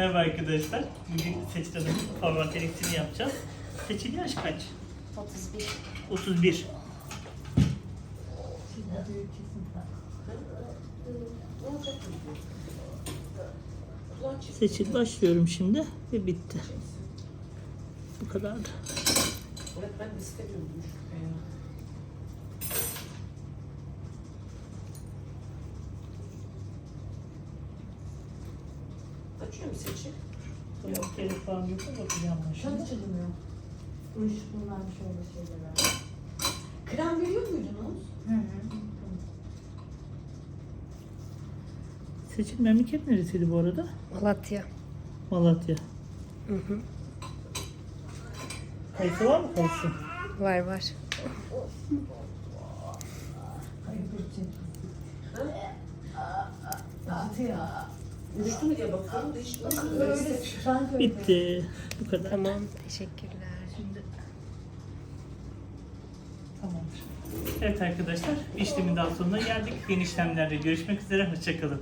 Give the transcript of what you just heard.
Merhaba arkadaşlar. Bugün Seçil Hanım'ın format elektriğini yapacağız. Seçil yaş kaç? 31. 31. Seçil başlıyorum şimdi ve bitti. Bu kadardı. Evet ben istemiyorum bu şüphe ya. Açıyor mu seçim? Yok falan yok ama bakacağım Tadı şimdi. açılmıyor. Uyuşukluğundan bir olur şeyler. Krem veriyor muydunuz? Hı hı. Seçil memleket neresiydi bu arada? Malatya. Malatya. Hı hı. Kayısı var mı kayısı? Var var. Uyuştu mu diye bakıyorum da hiç öyle. Bitti. Bu kadar. Tamam. Teşekkürler. Şimdi Tamamdır. Evet arkadaşlar, işlemin daha sonuna geldik. Yeni işlemlerde görüşmek üzere. Hoşçakalın.